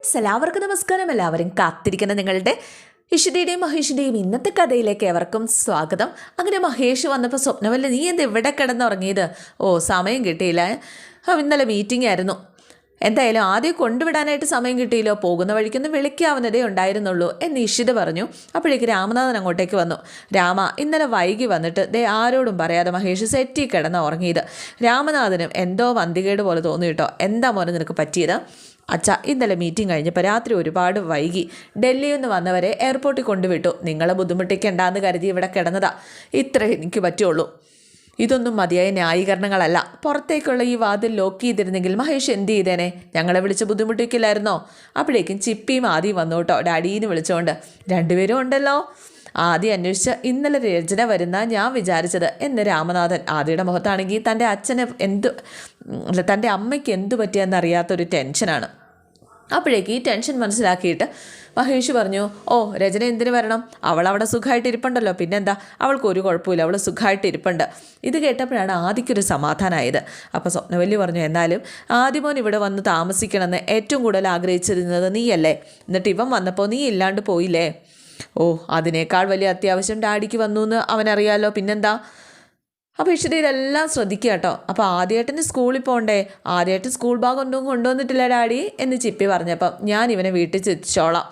എല്ലാവർക്കും നമസ്കാരം. എല്ലാവരും കാത്തിരിക്കുന്ന നിങ്ങളുടെ ഇഷിതയുടെയും മഹേഷിന്റെയും ഇന്നത്തെ കഥയിലേക്ക് എവർക്കും സ്വാഗതം. അങ്ങനെ മഹേഷ് വന്നപ്പോൾ സ്വപ്നമല്ല നീ എന്ത് എവിടെ കിടന്നുറങ്ങിയത്? ഓ സമയം കിട്ടിയില്ല. ഇന്നലെ മീറ്റിംഗ് ആയിരുന്നു. എന്തായാലും ആദ്യം കൊണ്ടുവിടാനായിട്ട് സമയം കിട്ടിയില്ലോ. പോകുന്ന വഴിക്കൊന്ന് വിളിക്കാവുന്നതേ ഉണ്ടായിരുന്നുള്ളൂ എന്ന് ഇഷിത പറഞ്ഞു. അപ്പോഴേക്ക് രാമനാഥൻ അങ്ങോട്ടേക്ക് വന്നു. രാമ ഇന്നലെ വൈകി വന്നിട്ട് ദേ ആരോടും പറയാതെ മഹേഷ് സെറ്റി കിടന്ന് ഉറങ്ങിയത്. രാമനാഥനും എന്തോ വന്തികേട് പോലെ തോന്നി കേട്ടോ. എന്താ മോനെ നിനക്ക് പറ്റിയത്? അച്ഛ ഇന്നലെ മീറ്റിംഗ് കഴിഞ്ഞപ്പോൾ രാത്രി ഒരുപാട് വൈകി. ഡൽഹിയിൽ നിന്ന് വന്നവരെ എയർപോർട്ടിൽ കൊണ്ടുവിട്ടു. നിങ്ങളെ ബുദ്ധിമുട്ടിക്കേണ്ടാന്ന് കരുതി ഇവിടെ കിടന്നതാ. ഇത്രേ എനിക്ക് പറ്റുള്ളൂ. ഇതൊന്നും മതിയായ ന്യായീകരണങ്ങളല്ല. പുറത്തേക്കുള്ള ഈ വാതിൽ ലോക്ക് ചെയ്തിരുന്നെങ്കിൽ മഹേഷ് എന്ത് ചെയ്തേനെ? ഞങ്ങളെ വിളിച്ച് ബുദ്ധിമുട്ടിക്കില്ലായിരുന്നോ? അപ്പോഴേക്കും ചിപ്പിയും ആദ്യം വന്നു കേട്ടോ ഡാഡീന്ന് വിളിച്ചുകൊണ്ട് രണ്ടുപേരും ഉണ്ടല്ലോ. ആദ്യം അന്വേഷിച്ച് ഇന്നലെ രചന വരുന്ന ഞാൻ വിചാരിച്ചത്. എന്ന് രാമനാഥൻ ആദിയുടെ മുഖത്താണെങ്കിൽ തന്റെ അച്ഛന് എന്ത് തന്റെ അമ്മയ്ക്ക് എന്തു പറ്റിയെന്നറിയാത്തൊരു ടെൻഷനാണ്. അപ്പോഴേക്ക് ഈ ടെൻഷൻ മനസ്സിലാക്കിയിട്ട് മഹേഷ് പറഞ്ഞു ഓ രചന എന്തിനു വരണം? അവൾ അവിടെ സുഖമായിട്ട് ഇരിപ്പുണ്ടല്ലോ. പിന്നെന്താ? അവൾക്ക് ഒരു കുഴപ്പമില്ല അവൾ സുഖമായിട്ട് ഇരിപ്പുണ്ട്. ഇത് കേട്ടപ്പോഴാണ് ആദിക്കൊരു സമാധാനമായത് അപ്പോൾ സ്വപ്നവല്ലി പറഞ്ഞു എന്നാലും ആദ്യമോൻ ഇവിടെ വന്ന് താമസിക്കണമെന്ന് ഏറ്റവും കൂടുതൽ ആഗ്രഹിച്ചിരുന്നത് നീയല്ലേ? എന്നിട്ട് ഇവൻ വന്നപ്പോൾ നീ ഇല്ലാണ്ട് പോയില്ലേ? ഓ അതിനേക്കാൾ വലിയ അത്യാവശ്യം ഡാഡിക്ക് വന്നു എന്ന് അവനറിയാലോ. പിന്നെന്താ? അപ്പോൾ ഇഷിത ഇതെല്ലാം ശ്രദ്ധിക്കുക കേട്ടോ. അപ്പോൾ ആദ്യമായിട്ടിന് സ്കൂളിൽ പോകണ്ടേ ആദ്യമായിട്ട് സ്കൂൾ ബാഗ് ഒന്നും കൊണ്ടുവന്നിട്ടില്ല ഡാഡി എന്ന് ചിപ്പി പറഞ്ഞപ്പം ഞാൻ ഇവനെ വീട്ടിൽ ചെത്തിച്ചോളാം.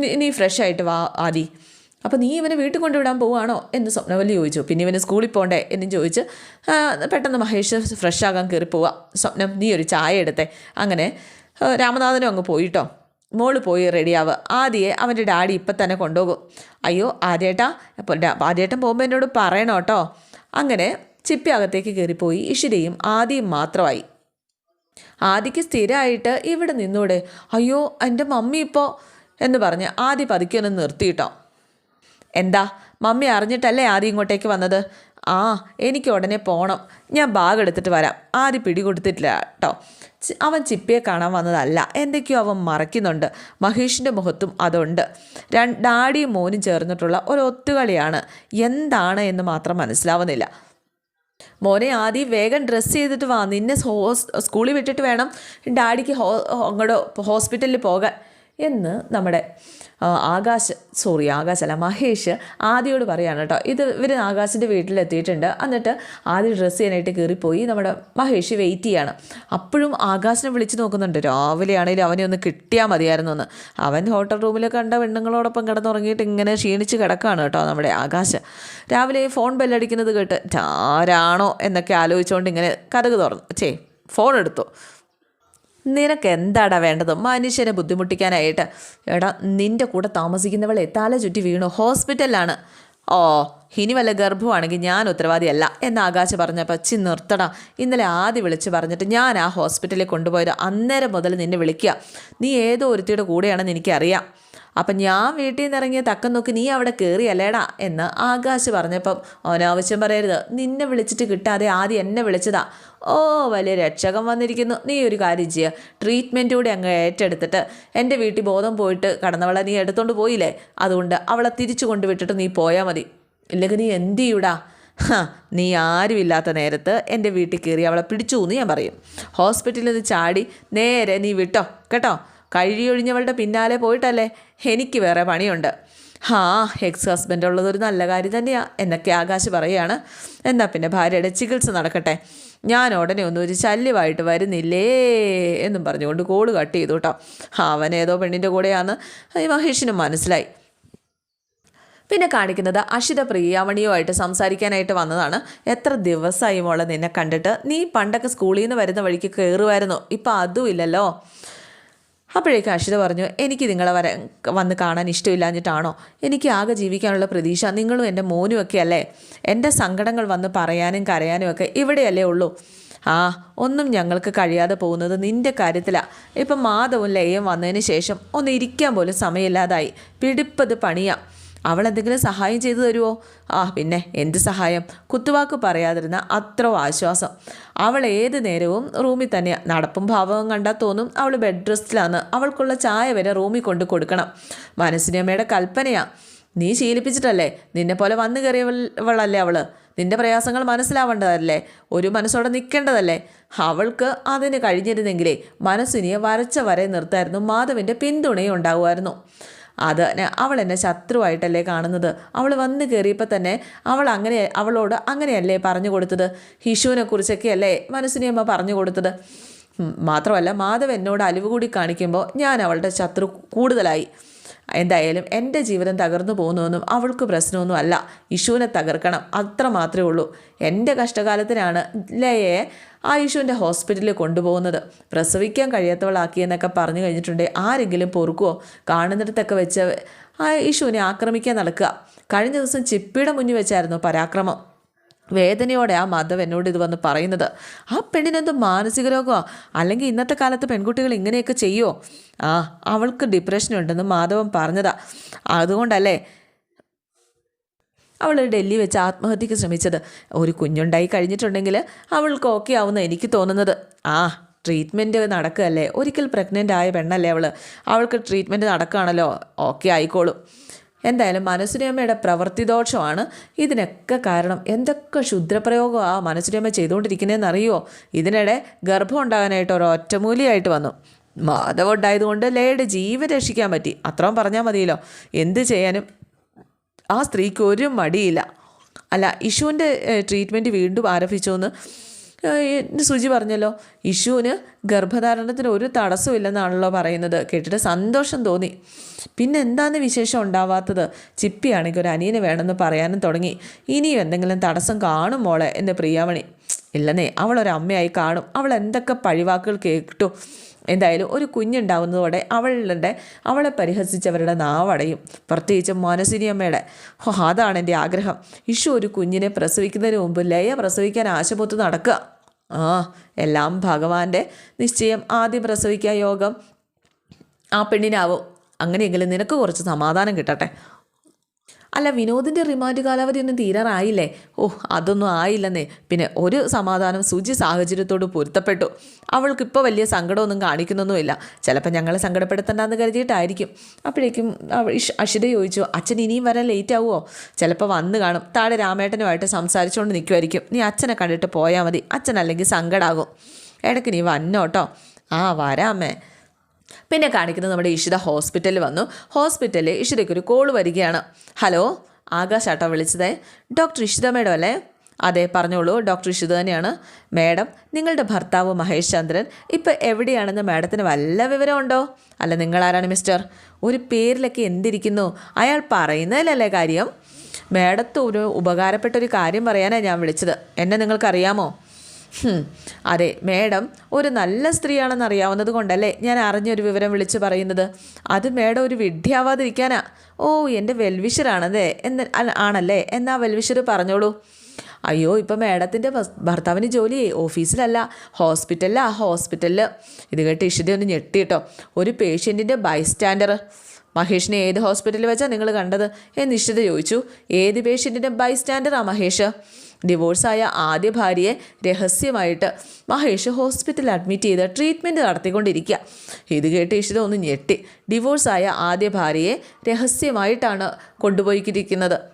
നീ- ഫ്രഷ് ആയിട്ട് വാ ആദി. അപ്പോൾ നീ ഇവനെ വീട്ടിൽ കൊണ്ടുവിടാൻ പോവുകയാണോ എന്ന് സ്വപ്നവല്ലി ചോദിച്ചു. പിന്നെ ഇവന് സ്കൂളിൽ പോകണ്ടേ എന്നും ചോദിച്ച് പെട്ടെന്ന് മഹേഷ് ഫ്രഷ് ആകാൻ കയറി പോവാ. സ്വപ്നം നീ ഒരു ചായ എടുത്തേ. അങ്ങനെ രാമനാഥനും അങ്ങ് പോയിട്ടോ മോൾ പോയി റെഡിയാവുക ആദ്യയെ അവന്റെ ഡാഡി ഇപ്പം തന്നെ കൊണ്ടുപോകും. അയ്യോ ആദ്യേട്ടാ ആദ്യേട്ടൻ പോകുമ്പോൾ എന്നോട് പറയണം കേട്ടോ. അങ്ങനെ ചിപ്പി അകത്തേക്ക് കയറിപ്പോയി. ഇഷിരയും ആദ്യം മാത്രമായി. ആദിക്ക് സ്ഥിരമായിട്ട് ഇവിടെ നിന്നൂടെ. അയ്യോ എന്റെ മമ്മി ഇപ്പോൾ എന്ന് പറഞ്ഞ് ആദ്യ പതുക്കെ ഒന്ന് നിർത്തിയിട്ടോ എന്താ മമ്മി അറിഞ്ഞിട്ടല്ലേ ആദ്യം ഇങ്ങോട്ടേക്ക് വന്നത്? ആ എനിക്ക് ഉടനെ പോകണം ഞാൻ ബാഗ് എടുത്തിട്ട് വരാം. ആദ്യം പിടികൊടുത്തിട്ടില്ല കേട്ടോ. അവൻ ചിപ്പിയെ കാണാൻ വന്നതല്ല. എന്തൊക്കെയോ അവൻ മറയ്ക്കുന്നുണ്ട്. മഹേഷിന്റെ മുഖത്തും അതുണ്ട്. ഡാഡിയും മോനും ചേർന്നിട്ടുള്ള ഒരു ഒത്തുകളിയാണ്. എന്താണ് എന്ന് മാത്രം മനസ്സിലാവുന്നില്ല. മോനെ ആദ്യം വേഗം ഡ്രസ്സ് ചെയ്തിട്ട് വാ. നിന്നെ സ്കൂളിൽ വിട്ടിട്ട് വേണം ഡാഡിക്ക് ഹോ അങ്ങോട്ട് ഹോസ്പിറ്റലിൽ പോകാൻ. എന്ന് നമ്മുടെ ആകാശ് സോറി ആകാശല്ല മഹേഷ് ആദിയോട് പറയാണ് കേട്ടോ. ഇത് ഇവർ ആകാശിന്റെ വീട്ടിലെത്തിയിട്ടുണ്ട്. എന്നിട്ട് ആദ്യ ഡ്രസ്സ് ചെയ്യാനായിട്ട് കയറിപ്പോയി. നമ്മുടെ മഹേഷ് വെയിറ്റ് ചെയ്യാണ്. അപ്പോഴും ആകാശിനെ വിളിച്ച് നോക്കുന്നുണ്ട്. രാവിലെ ആണെങ്കിലും അവനെ ഒന്ന് കിട്ടിയാൽ മതിയായിരുന്നു എന്ന് അവൻ ഹോട്ടൽ റൂമിൽ കണ്ട പെണ്ണുങ്ങളോടൊപ്പം കിടന്നുറങ്ങിയിട്ട് ഇങ്ങനെ ക്ഷീണിച്ച് കിടക്കുകയാണ് കേട്ടോ നമ്മുടെ ആകാശ്. രാവിലെ ഫോൺ ബെല്ലടിക്കുന്നത് കേട്ട് ആരാണോ എന്നൊക്കെ ആലോചിച്ചുകൊണ്ട് ഇങ്ങനെ കഥക് തുറന്നു. ചേ ഫോൺ എടുത്തു. നിനക്ക് എന്താടാ വേണ്ടത്? മനുഷ്യനെ ബുദ്ധിമുട്ടിക്കാനായിട്ട്. എടാ നിന്റെ കൂടെ താമസിക്കുന്നവളെ തല ചുറ്റി വീണു. ഹോസ്പിറ്റലിലാണ്. ഓ ഇനി വല്ല ഗർഭമാണെങ്കിൽ ഞാൻ ഉത്തരവാദിയല്ല എന്ന് ആകാശ പറഞ്ഞപ്പോൾ ചി നിർത്തടാ. ഇന്നലെ ആദ്യം വിളിച്ച് പറഞ്ഞിട്ട് ഞാൻ ആ ഹോസ്പിറ്റലിൽ കൊണ്ടുപോയത് അന്നേരം മുതൽ നിന്നെ വിളിക്കുക. നീ ഏതോ ഒരുത്തിയുടെ കൂടെയാണെന്ന് എനിക്കറിയാം. അപ്പം ഞാൻ വീട്ടിൽ നിന്ന് ഇറങ്ങിയ തക്കം നോക്കി നീ അവിടെ കയറിയല്ലേടാ? എന്ന് ആകാശ് പറഞ്ഞപ്പം അനാവശ്യം പറയരുത്. നിന്നെ വിളിച്ചിട്ട് കിട്ടാതെ ആദ്യം എന്നെ വിളിച്ചതാ. ഓ വലിയ രക്ഷകം വന്നിരിക്കുന്നു. നീ ഒരു കാര്യം ചെയ്യുക ട്രീറ്റ്മെന്റ് കൂടി അങ്ങ് ഏറ്റെടുത്തിട്ട് എന്റെ വീട്ടിൽ ബോധം പോയിട്ട് കടന്നവളെ നീ എടുത്തോണ്ട് പോയില്ലേ? അതുകൊണ്ട് അവളെ തിരിച്ചു കൊണ്ടുവിട്ടിട്ട് നീ പോയാൽ മതി. ഇല്ലെങ്കിൽ നീ എന്ത് ചെയ്യൂടാ നീ ആരുമില്ലാത്ത നേരത്ത് എന്റെ വീട്ടിൽ കയറി അവളെ പിടിച്ചു എന്ന് ഞാൻ പറയും. ഹോസ്പിറ്റലിൽ നിന്ന് ചാടി നേരെ നീ വിട്ടോ കേട്ടോ? കഴിയൊഴിഞ്ഞവളുടെ പിന്നാലെ പോയിട്ടല്ലേ? എനിക്ക് വേറെ പണിയുണ്ട്. ഹാ എക്സ് ഹസ്ബൻഡ് ഉള്ളതൊരു നല്ല കാര്യം തന്നെയാണ് എന്നൊക്കെ ആകാശ് പറയുകയാണ് എന്നാൽ പിന്നെ ഭാര്യയുടെ ചികിത്സ നടക്കട്ടെ. ഞാൻ ഉടനെ ഒന്നും ഒരു ശല്യമായിട്ട് വരുന്നില്ലേ എന്നും പറഞ്ഞുകൊണ്ട് കോൾ കട്ട് ചെയ്തു കേട്ടോ. അവൻ ഏതോ പെണ്ണിന്റെ കൂടെയാണെന്ന് മഹേഷിനും മനസ്സിലായി. പിന്നെ കാണിക്കുന്നത് അഷിത പ്രിയാമണിയുമായിട്ട് സംസാരിക്കാനായിട്ട് വന്നതാണ്. എത്ര ദിവസമായി മോളെ നിന്നെ കണ്ടിട്ട്? നീ പണ്ടൊക്കെ സ്കൂളിൽ നിന്ന് വരുന്ന വഴിക്ക് കയറുമായിരുന്നു ഇപ്പം അതും ഇല്ലല്ലോ. അപ്പോഴേക്കും അഷിത പറഞ്ഞു എനിക്ക് നിങ്ങളെ വര വന്ന് കാണാൻ ഇഷ്ടമില്ലാഞ്ഞിട്ടാണോ? എനിക്ക് ആകെ ജീവിക്കാനുള്ള പ്രതീക്ഷ നിങ്ങളും എന്റെ മോനും ഒക്കെ അല്ലേ? എന്റെ സങ്കടങ്ങൾ വന്ന് പറയാനും കരയാനും ഒക്കെ ഇവിടെയല്ലേ ഉള്ളൂ. ആ ഒന്നും ഞങ്ങൾക്ക് കഴിയാതെ പോകുന്നത് നിന്റെ കാര്യത്തിലാണ് ഇപ്പം മാധവും ലയം വന്നതിന് ശേഷം ഒന്ന് ഇരിക്കാൻ പോലും സമയമില്ലാതായി. പിടിപ്പത് പണിയാ. അവൾ എന്തെങ്കിലും സഹായം ചെയ്തു തരുമോ ആ പിന്നെ എന്ത് സഹായം? കുത്തുവാക്ക് പറയാതിരുന്ന അത്ര ആശ്വാസം. അവൾ ഏത് നേരവും റൂമിൽ തന്നെയാണ് നടപ്പും ഭാവവും കണ്ടാൽ തോന്നും അവൾ ബെഡ് റെസ്റ്റിലാണ് അവൾക്കുള്ള ചായ വരെ റൂമിൽ കൊണ്ട് കൊടുക്കണം. മനസ്സിനമ്മയുടെ കൽപ്പനയാ. നീ ശീലിപ്പിച്ചിട്ടല്ലേ? നിന്നെ പോലെ വന്നു കയറിയവളല്ലേ അവൾ നിന്റെ പ്രയാസങ്ങൾ മനസ്സിലാവേണ്ടതല്ലേ? ഒരു മനസ്സോടെ നിൽക്കേണ്ടതല്ലേ? അവൾക്ക് അതിന് കഴിഞ്ഞിരുന്നെങ്കിലേ മനസ്സിനെ വരച്ച വരെ നിർത്തായിരുന്നു. മാധവിന്റെ പിന്തുണയും ഉണ്ടാകുമായിരുന്നു അത് അവൾ എന്നെ ശത്രുവായിട്ടല്ലേ കാണുന്നത്. അവൾ വന്ന് കയറിയപ്പോൾ തന്നെ അവൾ അങ്ങനെ അവളോട് അങ്ങനെയല്ലേ പറഞ്ഞു കൊടുത്തത്? ഹിഷുവിനെ കുറിച്ചൊക്കെയല്ലേ മനസ്സിനെ അമ്മ പറഞ്ഞു കൊടുത്തത്? മാത്രമല്ല മാധവ് എന്നോട് അലിവ് കൂടി കാണിക്കുമ്പോൾ ഞാൻ അവളുടെ ശത്രു കൂടുതലായി. എന്തായാലും എന്റെ ജീവിതം തകർന്നു പോകുന്നതൊന്നും അവൾക്ക് പ്രശ്നമൊന്നും അല്ല. ഇഷുവിനെ തകർക്കണം. അത്ര മാത്രമേ ഉള്ളൂ. എന്റെ കഷ്ടകാലത്തിനാണ് ലയെ ആ ഇഷുവിന്റെ ഹോസ്പിറ്റലിൽ കൊണ്ടുപോകുന്നത്. പ്രസവിക്കാൻ കഴിയാത്തവളാക്കിയെന്നൊക്കെ പറഞ്ഞു കഴിഞ്ഞിട്ടുണ്ടെങ്കിൽ ആരെങ്കിലും പൊറുക്കുമോ കാണുന്നിടത്തൊക്കെ വെച്ച് ആ ഇഷുവിനെ ആക്രമിക്കാൻ നടക്കുക. കഴിഞ്ഞ ദിവസം ചിപ്പിയുടെ മുന്നിൽ വെച്ചായിരുന്നു പരാക്രമം. വേദനയോടെ ആ മാധവ് എന്നോട് ഇത് വന്ന് പറയുന്നത് ആ പെണ്ണിനെന്ത് മാനസിക രോഗമോ അല്ലെങ്കിൽ ഇന്നത്തെ കാലത്ത് പെൺകുട്ടികൾ ഇങ്ങനെയൊക്കെ ചെയ്യുമോ ആ അവൾക്ക് ഡിപ്രഷൻ ഉണ്ടെന്ന് മാധവൻ പറഞ്ഞതാ. അതുകൊണ്ടല്ലേ അവൾ ഡൽഹി വെച്ച് ആത്മഹത്യക്ക് ശ്രമിച്ചത്. ഒരു കുഞ്ഞുണ്ടായി കഴിഞ്ഞിട്ടുണ്ടെങ്കിൽ അവൾക്ക് ഓക്കെ ആവുന്ന എനിക്ക് തോന്നുന്നത്. ആ ട്രീറ്റ്മെന്റ് നടക്കുകയല്ലേ? ഒരിക്കൽ പ്രഗ്നന്റ് ആയ പെണ്ണല്ലേ അവൾ അവൾക്ക് ട്രീറ്റ്മെന്റ് നടക്കുകയാണല്ലോ. ഓക്കെ ആയിക്കോളും. എന്തായാലും മനസുരമ്മയുടെ പ്രവൃത്തി ദോഷമാണ് ഇതിനൊക്കെ കാരണം എന്തൊക്കെ ക്ഷുദ്രപ്രയോഗം ആ മനസുരമ്മ ചെയ്തുകൊണ്ടിരിക്കുന്നതെന്ന് അറിയുമോ ഇതിനിടെ ഗർഭം ഉണ്ടാകാനായിട്ട് ഒരു ഒറ്റമൂലിയായിട്ട് വന്നു. മാധവ ഉണ്ടായതുകൊണ്ട് ലയുടെ ജീവൻ രക്ഷിക്കാൻ പറ്റി. അത്രയും പറഞ്ഞാൽ മതിയല്ലോ. എന്ത് ചെയ്യാനും ആ സ്ത്രീക്ക് ഒരു മടിയില്ല. അല്ല ഇഷുവിന്റെ ട്രീറ്റ്മെന്റ് വീണ്ടും ആരംഭിച്ചു എന്ന് സുജി പറഞ്ഞല്ലോ ഇഷുവിന് ഗർഭധാരണത്തിന് ഒരു തടസ്സമില്ലെന്നാണല്ലോ പറയുന്നത്. കേട്ടിട്ട് സന്തോഷം തോന്നി. പിന്നെ എന്താണ് വിശേഷം ഉണ്ടാവാത്തത്? ചിപ്പിയാണെങ്കിൽ ഒരു അനിയന് വേണമെന്ന് പറയാനും തുടങ്ങി. ഇനിയും എന്തെങ്കിലും തടസ്സം കാണും മോളെ എന്റെ പ്രിയാമണി. ഇല്ലെന്നേ അവളൊരു അമ്മയായി കാണും. അവൾ എന്തൊക്കെ പഴിവാക്കുകൾ കേട്ടു. എന്തായാലും ഒരു കുഞ്ഞുണ്ടാവുന്നതോടെ അവളുടെ അവളെ പരിഹസിച്ചവരുടെ നാവടയും. പ്രത്യേകിച്ച് മനസിനിയമ്മയുടെ. ഹോ അതാണ് എന്റെ ആഗ്രഹം. ഇഷു ഒരു കുഞ്ഞിനെ പ്രസവിക്കുന്നതിന് മുമ്പ് ലയ പ്രസവിക്കാൻ ആശുപത്രി നടക്കുക. ആ എല്ലാം ഭഗവാന്റെ നിശ്ചയം. ആദ്യം പ്രസവിക്കാൻ യോഗം. ആ പെണ്ണിനാവും. അങ്ങനെയെങ്കിലും നിനക്ക് കുറച്ച് സമാധാനം കിട്ടട്ടെ. അല്ല വിനോദിന്റെ റിമാൻഡ് കാലാവധി ഒന്നും തീരാറായില്ലേ? ഓ അതൊന്നും ആയില്ലെന്നേ. പിന്നെ ഒരു സമാധാനം സുജി സാഹചര്യത്തോട് പൊരുത്തപ്പെട്ടു. അവൾക്കിപ്പോൾ വലിയ സങ്കടമൊന്നും കാണിക്കുന്നൊന്നുമില്ല. ചിലപ്പോൾ ഞങ്ങളെ സങ്കടപ്പെടുത്തണ്ടെന്ന് കരുതിയിട്ടായിരിക്കും. അപ്പോഴേക്കും അഷിത ചോദിച്ചു അച്ഛൻ ഇനിയും വരാൻ ലേറ്റ് ആവുമോ ചിലപ്പോൾ വന്ന് കാണും. താഴെ രാമേട്ടനുമായിട്ട് സംസാരിച്ചുകൊണ്ട് നിൽക്കുമായിരിക്കും നീ അച്ഛനെ കണ്ടിട്ട് പോയാൽ മതി. അച്ഛൻ അല്ലെങ്കിൽ സങ്കടാകും. ഇടയ്ക്ക് നീ വന്നോട്ടോ. ആ വരാമേ പിന്നെ കാണിക്കുന്നത് നമ്മുടെ ഇഷിത ഹോസ്പിറ്റലിൽ വന്നു. ഹോസ്പിറ്റലിൽ ഇഷിതയ്ക്ക് ഒരു കോൾ വരികയാണ്. ഹലോ ആകാശാട്ടോ വിളിച്ചതേ. ഡോക്ടർ ഇഷിത മേഡം അല്ലേ? അതെ പറഞ്ഞോളൂ. ഡോക്ടർ ഇഷിത തന്നെയാണ്. മേഡം നിങ്ങളുടെ ഭർത്താവ് മഹേഷ് ചന്ദ്രൻ ഇപ്പോൾ എവിടെയാണെന്ന് മേഡത്തിന് വല്ല വിവരമുണ്ടോ? അല്ല നിങ്ങളാരാണ് മിസ്റ്റർ? ഒരു പേരിലൊക്കെ എന്തിരിക്കുന്നു? അയാൾ പറയുന്നതിലല്ലേ കാര്യം? മേഡത്ത് ഒരു ഉപകാരപ്പെട്ട ഒരു കാര്യം പറയാനാണ് ഞാൻ വിളിച്ചത്. എന്നെ നിങ്ങൾക്കറിയാമോ? അതെ മേഡം ഒരു നല്ല സ്ത്രീയാണെന്ന് അറിയാവുന്നത് കൊണ്ടല്ലേ ഞാൻ അറിഞ്ഞൊരു വിവരം വിളിച്ചു പറയുന്നത്. അത് മേഡം ഒരു വിഡ്ഢിയാവാതിരിക്കാനാ. ഓ എന്റെ വെൽവിഷറാണതേ എന്ന് ആണല്ലേ? എന്നാ വെൽവിഷർ പറഞ്ഞോളൂ. അയ്യോ ഇപ്പം മേഡത്തിന്റെ ഭർത്താവിന് ജോലി ഓഫീസിലല്ല ഹോസ്പിറ്റലിലാ ഹോസ്പിറ്റലിൽ ഇത് കേട്ട് ഇഷിത ഒന്ന് ഞെട്ടി കേട്ടോ. ഒരു പേഷ്യന്റിന്റെ ബൈസ്റ്റാൻഡർ മഹേഷിനെ ഏത് ഹോസ്പിറ്റലിൽ വെച്ചാൽ നിങ്ങൾ കണ്ടത് എന്ന് ഇഷിത ചോദിച്ചു. ഏത് പേഷ്യന്റിന്റെ ബൈസ്റ്റാൻഡറാ മഹേഷ്? ഡിവോഴ്സായ ആദ്യ ഭാര്യയെ രഹസ്യമായിട്ട് മഹേഷ് ഹോസ്പിറ്റലിൽ അഡ്മിറ്റ് ചെയ്ത് ട്രീറ്റ്മെന്റ് നടത്തിക്കൊണ്ടിരിക്കുക. ഇത് കേട്ട് ഇഷിത ഒന്ന് ഞെട്ടി. ഡിവോഴ്സായ ആദ്യ ഭാര്യയെ രഹസ്യമായിട്ടാണ് കൊണ്ടുപോയിരിക്കുന്നത്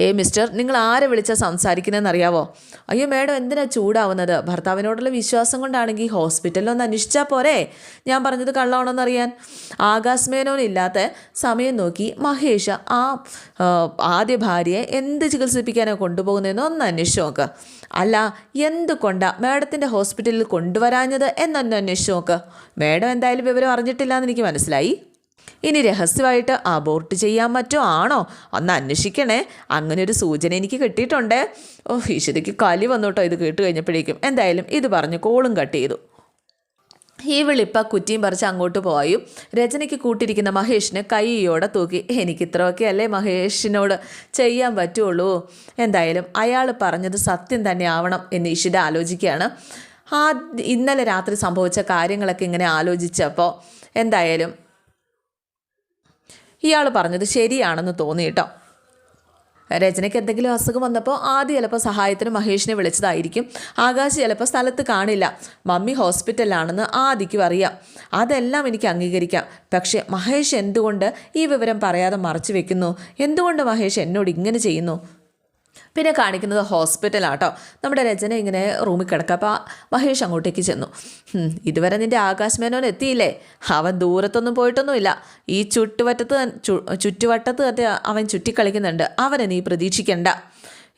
ഏ മിസ്റ്റർ നിങ്ങൾ ആരെ വിളിച്ചാൽ സംസാരിക്കുന്നതെന്ന് അറിയാവോ അയ്യോ മേഡം എന്തിനാ ചൂടാവുന്നത്? ഭർത്താവിനോടുള്ള വിശ്വാസം കൊണ്ടാണെങ്കിൽ ഹോസ്പിറ്റലിൽ ഒന്ന് അന്വേഷിച്ചാൽ പോരെ? ഞാൻ പറഞ്ഞത് കള്ളമാണോന്ന് അറിയാൻ ആകാശ് മേനോൻ ഇല്ലാത്ത സമയം നോക്കി മഹേഷ് ആ, ആദ്യ ഭാര്യയെ എന്ത് ചികിത്സിപ്പിക്കാനോ കൊണ്ടുപോകുന്നതെന്ന് ഒന്ന് അന്വേഷിച്ച് നോക്ക്. അല്ല എന്തുകൊണ്ടാ മേഡത്തിന്റെ ഹോസ്പിറ്റലിൽ കൊണ്ടുവരാഞ്ഞത് എന്നൊന്ന് അന്വേഷിച്ച് നോക്ക്. മേഡം എന്തായാലും വിവരം അറിഞ്ഞിട്ടില്ല എന്ന് എനിക്ക് മനസ്സിലായി. ഇനി രഹസ്യമായിട്ട് അബോർട്ട് ചെയ്യാൻ പറ്റോ? ആണോ? ഒന്ന് അന്വേഷിക്കണേ. അങ്ങനെ ഒരു സൂചന എനിക്ക് കിട്ടിയിട്ടുണ്ട്. ഓ ഈശ്വരിക്ക് കലി വന്നു കേട്ടോ ഇത് കേട്ട് കഴിഞ്ഞപ്പോഴേക്കും. എന്തായാലും ഇത് പറഞ്ഞ് കോളും കട്ട് ചെയ്തു. ഈ വിളിപ്പ കുറ്റിയും പറിച്ച് അങ്ങോട്ട് പോയും. രചനയ്ക്ക് കൂട്ടിരിക്കുന്ന മഹേഷിനെ കൈയോടെ തൂക്കി. എനിക്ക് ഇത്രയൊക്കെ അല്ലേ മഹേഷിനോട് ചെയ്യാൻ പറ്റുള്ളൂ? എന്തായാലും അയാൾ പറഞ്ഞത് സത്യം തന്നെ ആവണം എന്ന് ഈശ്വര ആലോചിക്കുകയാണ്. ആ ഇന്നലെ രാത്രി സംഭവിച്ച കാര്യങ്ങളൊക്കെ ഇങ്ങനെ ആലോചിച്ചപ്പോൾ എന്തായാലും ഇയാൾ പറഞ്ഞത് ശരിയാണെന്ന് തോന്നി കേട്ടോ. രചനയ്ക്ക് എന്തെങ്കിലും അസുഖം വന്നപ്പോൾ ആദ്യം ചിലപ്പോൾ സഹായത്തിന് മഹേഷിനെ വിളിച്ചതായിരിക്കും. ആകാശ് ചിലപ്പോൾ സ്ഥലത്ത് കാണില്ല. മമ്മി ഹോസ്പിറ്റലിലാണെന്ന് ആദിക്കും അറിയാം. അതെല്ലാം എനിക്ക് അംഗീകരിക്കാം. പക്ഷേ മഹേഷ് എന്തുകൊണ്ട് ഈ വിവരം പറയാതെ മറച്ചു വെക്കുന്നു? എന്തുകൊണ്ട് മഹേഷ് എന്നോട് ഇങ്ങനെ ചെയ്യുന്നു? പിന്നെ കാണിക്കുന്നത് ഹോസ്പിറ്റലാട്ടോ. നമ്മുടെ രചന ഇങ്ങനെ റൂമിൽ കിടക്കുക അപ്പോൾ മഹേഷ് അങ്ങോട്ടേക്ക് ചെന്നു. ഇതുവരെ നിന്റെ ആകാശ് മേനോൻ എത്തിയില്ലേ? അവൻ ദൂരത്തൊന്നും പോയിട്ടൊന്നുമില്ല. ഈ ചുറ്റുവട്ടത്ത് തൻ- ചു- ചുറ്റുവട്ടത്ത് അവൻ ചുറ്റിക്കളിക്കുന്നുണ്ട്. അവനെ നീ പ്രതീക്ഷിക്കണ്ട.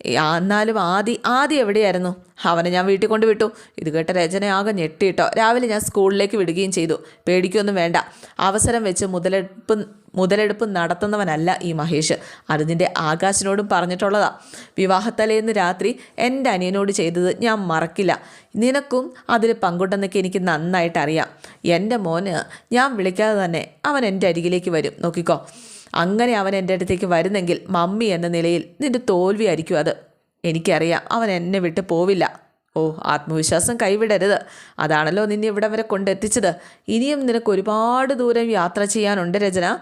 എന്നാലും ആദി ആദ്യം എവിടെയായിരുന്നു? അവനെ ഞാൻ വീട്ടിൽ കൊണ്ട് വിട്ടു. ഇത് കേട്ട രചന ആകെ ഞെട്ടിയിട്ടോ. രാവിലെ ഞാൻ സ്കൂളിലേക്ക് വിടുകയും ചെയ്തു. പേടിക്കൊന്നും വേണ്ട. അവസരം വെച്ച് മുതലെടുപ്പ് മുതലെടുപ്പ് നടത്തുന്നവനല്ല ഈ മഹേഷ്. അത് ആകാശിനോടും പറഞ്ഞിട്ടുള്ളതാ. വിവാഹത്തലേന്ന് രാത്രി എന്റെ അനിയനോട് ചെയ്തത് ഞാൻ മറക്കില്ല. നിനക്കും അതിൽ പങ്കുണ്ടെന്നൊക്കെ എനിക്ക് നന്നായിട്ട് അറിയാം എന്റെ മോന് ഞാൻ വിളിക്കാതെ തന്നെ അവൻ എന്റെ അരികിലേക്ക് വരും. നോക്കിക്കോ. അങ്ങനെ അവൻ എന്റെ അടുത്തേക്ക് വരുന്നെങ്കിൽ മമ്മി എന്ന നിലയിൽ നിന്റെ തോൽവിയായിരിക്കും അത്. എനിക്കറിയാം അവൻ എന്നെ വിട്ട് പോവില്ല. ഓ ആത്മവിശ്വാസം കൈവിടരുത്. അതാണല്ലോ നിന്നെ ഇവിടെ വരെ കൊണ്ടെത്തിച്ചത്. ഇനിയും നിനക്ക് ഒരുപാട് ദൂരം യാത്ര ചെയ്യാനുണ്ട് രചന.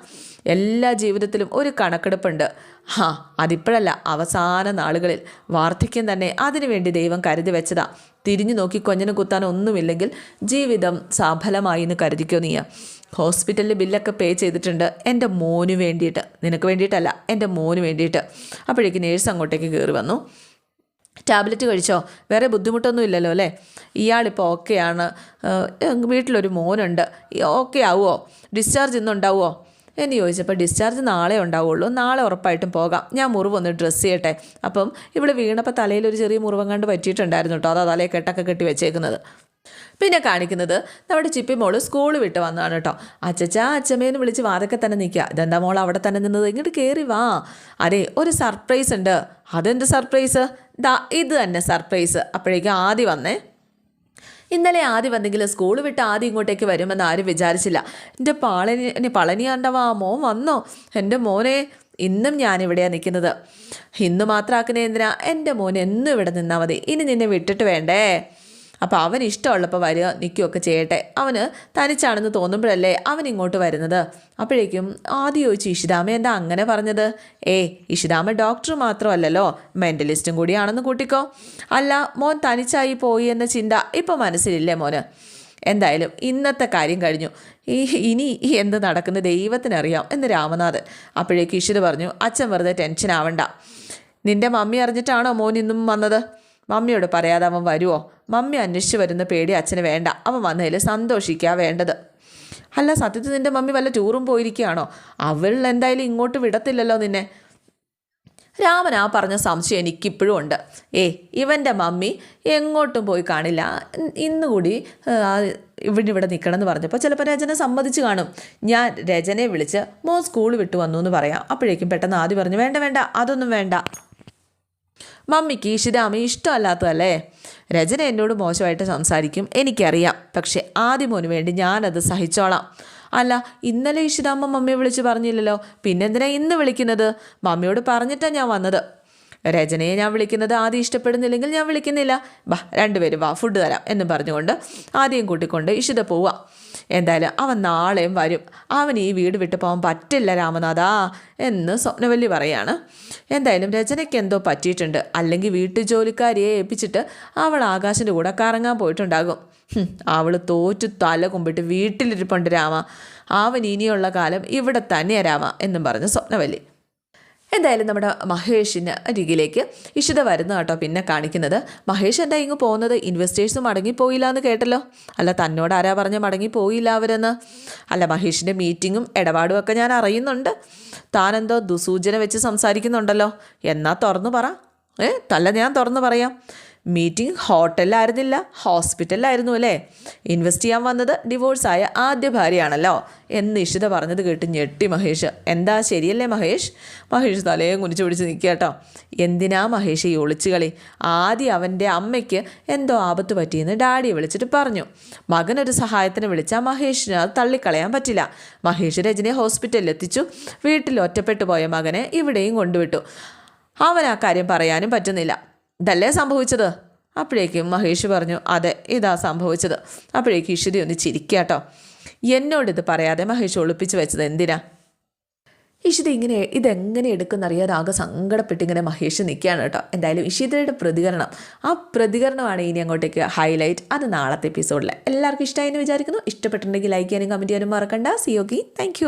എല്ലാ ജീവിതത്തിലും ഒരു കണക്കെടുപ്പുണ്ട്. ഹാ അതിപ്പോഴല്ല അവസാന നാളുകളിൽ. വാർദ്ധക്യം തന്നെ അതിനുവേണ്ടി ദൈവം കരുതി വെച്ചതാ. തിരിഞ്ഞു നോക്കി കൊഞ്ഞന് കുത്താൻ ഒന്നുമില്ലെങ്കിൽ ജീവിതം സഫലമായി എന്ന് കരുതിക്കോ നീ ഹോസ്പിറ്റലിൽ ബില്ലൊക്കെ പേ ചെയ്തിട്ടുണ്ട്. എന്റെ മോന് വേണ്ടിയിട്ട്. നിനക്ക് വേണ്ടിയിട്ടല്ല എന്റെ മോന് വേണ്ടിയിട്ട്. അപ്പോഴേക്ക് നേഴ്സ് അങ്ങോട്ടേക്ക് കയറി വന്നു. ടാബ്ലറ്റ് കഴിച്ചോ? വേറെ ബുദ്ധിമുട്ടൊന്നും ഇല്ലല്ലോ അല്ലേ? ഇയാളിപ്പോൾ ഓക്കെയാണ് വീട്ടിലൊരു മോനുണ്ട്. ഓക്കെ ആവുമോ ഡിസ്ചാർജ് ഇന്നുണ്ടാവുമോ എന്ന് ചോദിച്ചപ്പോൾ ഡിസ്ചാർജ് നാളെ ഉണ്ടാവുള്ളൂ. നാളെ ഉറപ്പായിട്ടും പോകാം. ഞാൻ മുറിവൊന്ന് ഡ്രസ്സ് ചെയ്യട്ടെ. അപ്പം ഇവിടെ വീണപ്പോൾ തലയിൽ ഒരു ചെറിയ മുറിവങ്ങാണ്ട് പറ്റിയിട്ടുണ്ടായിരുന്നു കേട്ടോ. അതാ തലയെ കെട്ടൊക്കെ കെട്ടി വെച്ചേക്കുന്നത്. പിന്നെ കാണിക്കുന്നത് നമ്മുടെ ചിപ്പി മോൾ സ്കൂൾ വിട്ട് വന്നതാണ് കേട്ടോ. അച്ചച്ചാ അച്ചമ്മേന്ന് വിളിച്ച് വാതൊക്കെ തന്നെ നിൽക്കുക. ഇതെന്താ മോൾ അവിടെ തന്നെ നിന്നത്? ഇങ്ങോട്ട് കയറി വാ. അതെ ഒരു സർപ്രൈസ് ഉണ്ട്. അതെന്ത് സർപ്രൈസ് ദാ ഇത് തന്നെ സർപ്രൈസ് അപ്പോഴേക്കും ആദ്യം വന്നേ. ഇന്നലെ ആദ്യം വന്നെങ്കിൽ സ്കൂൾ വിട്ട് ആദ്യം ഇങ്ങോട്ടേക്ക് വരുമെന്ന് ആരും വിചാരിച്ചില്ല. എന്റെ പളനി പളനിയാണ്ടവാ മോൻ വന്നോ? എന്റെ മോനെ ഇന്നും ഞാനിവിടെയാണ് നിൽക്കുന്നത്. ഇന്ന് മാത്രമാക്കുന്ന എന്തിനാ? എന്റെ മോൻ എന്നും ഇവിടെ നിന്നാൽ മതി. ഇനി നിന്നെ വിട്ടിട്ട് വേണ്ടേ? അപ്പോൾ അവൻ ഇഷ്ടമുള്ളപ്പോൾ വരിക നിൽക്കുകയൊക്കെ ചെയ്യട്ടെ. അവന് തനിച്ചാണെന്ന് തോന്നുമ്പോഴല്ലേ അവൻ ഇങ്ങോട്ട് വരുന്നത്. അപ്പോഴേക്കും ആദ്യം ചോദിച്ചു ഇഷിതാമ എന്താ അങ്ങനെ പറഞ്ഞത്? ഏ ഇഷിതാമ ഡോക്ടർ മാത്രമല്ലല്ലോ മെന്റലിസ്റ്റും കൂടിയാണെന്ന് കൂട്ടിക്കോ. അല്ല മോൻ തനിച്ചായി പോയി എന്ന ചിന്ത ഇപ്പോൾ മനസ്സിലില്ലേ മോന്? എന്തായാലും ഇന്നത്തെ കാര്യം കഴിഞ്ഞു. ഈ ഇനി എന്ത് നടക്കുന്ന ദൈവത്തിനറിയാം എന്ന് രാമനാഥൻ അപ്പോഴേക്ക് ഇഷിത് പറഞ്ഞു അച്ഛൻ വെറുതെ ടെൻഷൻ ആവണ്ട. നിന്റെ മമ്മി അറിഞ്ഞിട്ടാണോ മോൻ ഇന്നും വന്നത്? മമ്മിയോട് പറയാതെ അവൻ വരുമോ മമ്മി അന്വേഷിച്ച് വരുന്ന പേടി അച്ഛന് വേണ്ട. അവൻ വന്നതിൽ സന്തോഷിക്കുക വേണ്ടത്. അല്ല സത്യത്തിൽ നിന്റെ മമ്മി വല്ല ടൂറും പോയിരിക്കുകയാണോ? അവൾ എന്തായാലും ഇങ്ങോട്ട് വിടത്തില്ലല്ലോ നിന്നെ. രാമൻ ആ പറഞ്ഞ സംശയം എനിക്കിപ്പോഴും ഉണ്ട്. ഏ ഇവന്റെ മമ്മി എങ്ങോട്ടും പോയി കാണില്ല. ഇന്നുകൂടി ഇന്ന് കൂടി ഇവിടെ ഇവിടെ നിൽക്കണം എന്ന് പറഞ്ഞപ്പോൾ ചിലപ്പോൾ രചന സമ്മതിച്ച് കാണും. ഞാൻ രചനയെ വിളിച്ച് മോൻ സ്കൂൾ വിട്ടു വന്നു എന്ന് പറയാം. അപ്പോഴേക്കും പെട്ടെന്ന് ആദ്യം പറഞ്ഞു വേണ്ട വേണ്ട അതൊന്നും വേണ്ട. മമ്മിക്ക് ഈശിരാമ ഇഷ്ടമല്ലാത്തതല്ലേ? രചന എന്നോട് മോശമായിട്ട് സംസാരിക്കും എനിക്കറിയാം. പക്ഷെ ആദ്യമോന് വേണ്ടി ഞാനത് സഹിച്ചോളാം. അല്ല ഇന്നലെ ഇഷിതാമ്മ മമ്മിയെ വിളിച്ച് പറഞ്ഞില്ലല്ലോ. പിന്നെന്തിനാ ഇന്ന് വിളിക്കുന്നത്? മമ്മിയോട് പറഞ്ഞിട്ടാണ് ഞാൻ വന്നത്. രചനയെ ഞാൻ വിളിക്കുന്നത് ആദ്യം ഇഷ്ടപ്പെടുന്നില്ലെങ്കിൽ ഞാൻ വിളിക്കുന്നില്ല. വാ രണ്ടുപേരും വാ ഫുഡ് തരാം എന്ന് പറഞ്ഞുകൊണ്ട് ആദ്യം കൂട്ടിക്കൊണ്ട് ഇഷിത പോവാം. എന്തായാലും അവൻ നാളെയും വരും. അവൻ ഈ വീട് വിട്ട് പോകാൻ പറ്റില്ല രാമനാഥ എന്ന് സ്വപ്നവല്ലി പറയാണ്. എന്തായാലും രചനയ്ക്ക് എന്തോ പറ്റിയിട്ടുണ്ട്. അല്ലെങ്കിൽ വീട്ടു ജോലിക്കാരിയെ ഏൽപ്പിച്ചിട്ട് അവൾ ആകാശിന്റെ കൂടെ കറങ്ങാൻ പോയിട്ടുണ്ടാകും. അവൾ തോറ്റു തല കുമ്പിട്ട് വീട്ടിലിരിപ്പുണ്ട് രാമ. അവൻ ഇനിയുള്ള കാലം ഇവിടെ തന്നെയാ രാമ എന്നും പറഞ്ഞ് സ്വപ്നവല്ലി. എന്തായാലും നമ്മുടെ മഹേഷിന് അരികിലേക്ക് ഇഷിത വരുന്ന കേട്ടോ പിന്നെ കാണിക്കുന്നത്. മഹേഷ് എന്താ ഇങ്ങ് പോകുന്നത്? ഇൻവെസ്റ്റേഴ്സ് മടങ്ങിപ്പോയില്ല എന്ന് കേട്ടല്ലോ. അല്ല തന്നോട് ആരാ പറഞ്ഞ മടങ്ങിപ്പോയില്ല അവരെന്ന്? അല്ല മഹേഷിന്റെ മീറ്റിങ്ങും ഇടപാടും ഒക്കെ ഞാൻ അറിയുന്നുണ്ട്. താനെന്തോ ദുസൂചന വെച്ച് സംസാരിക്കുന്നുണ്ടല്ലോ. എന്നാ തുറന്നു പറ. ഏ തല്ല ഞാൻ തുറന്നു പറയാം. മീറ്റിംഗ് ഹോട്ടലിലായിരുന്നില്ല ഹോസ്പിറ്റലിലായിരുന്നു അല്ലേ? ഇൻവെസ്റ്റ് ചെയ്യാൻ വന്നത് ഡിവോഴ്സായ ആദ്യ ഭാര്യയാണല്ലോ എന്ന് ഇഷിത പറഞ്ഞത് കേട്ട് ഞെട്ടി മഹേഷ്. എന്താ ശരിയല്ലേ മഹേഷ്? മഹേഷ് തലയും കുനിച്ചു പിടിച്ച് നിൽക്കുക കേട്ടോ. എന്തിനാ മഹേഷ് ഈ ഒളിച്ചുകളി ആദ്യം അവന്റെ അമ്മയ്ക്ക് എന്തോ ആപത്ത് പറ്റിയെന്ന് ഡാഡിയെ വിളിച്ചിട്ട് പറഞ്ഞു. മകനൊരു സഹായത്തിന് വിളിച്ചാൽ മഹേഷിന് അത് തള്ളിക്കളയാൻ പറ്റില്ല. മഹേഷ് രജനെ ഹോസ്പിറ്റലിൽ എത്തിച്ചു വീട്ടിൽ ഒറ്റപ്പെട്ടു പോയ മകനെ ഇവിടെയും കൊണ്ടുവിട്ടു. അവൻ ആ കാര്യം പറയാനും പറ്റുന്നില്ല. ഇതല്ലേ സംഭവിച്ചത്? അപ്പോഴേക്കും മഹേഷ് പറഞ്ഞു അതെ ഇതാ സംഭവിച്ചത്. അപ്പോഴേക്കും ഇഷിതി ഒന്ന് ചിരിക്കാട്ടോ എന്നോടിത് പറയാതെ മഹേഷ് ഒളിപ്പിച്ച് വെച്ചത് എന്തിനാ? ഇഷിത ഇങ്ങനെ ഇതെങ്ങനെ എടുക്കുന്നറിയാതെ ആകെ സങ്കടപ്പെട്ട് ഇങ്ങനെ മഹേഷ് നിൽക്കുകയാണ് കേട്ടോ. എന്തായാലും ഇഷിതയുടെ പ്രതികരണം. ആ പ്രതികരണമാണ് ഇനി അങ്ങോട്ടേക്ക് ഹൈലൈറ്റ് അത് നാളത്തെ എപ്പിസോഡിൽ എല്ലാവർക്കും ഇഷ്ടമായി എന്ന് വിചാരിക്കുന്നു. ഇഷ്ടപ്പെട്ടിട്ടുണ്ടെങ്കിൽ ലൈക്ക് ചെയ്യാനും കമന്റ് ചെയ്യാനും മറക്കണ്ട. C okay thank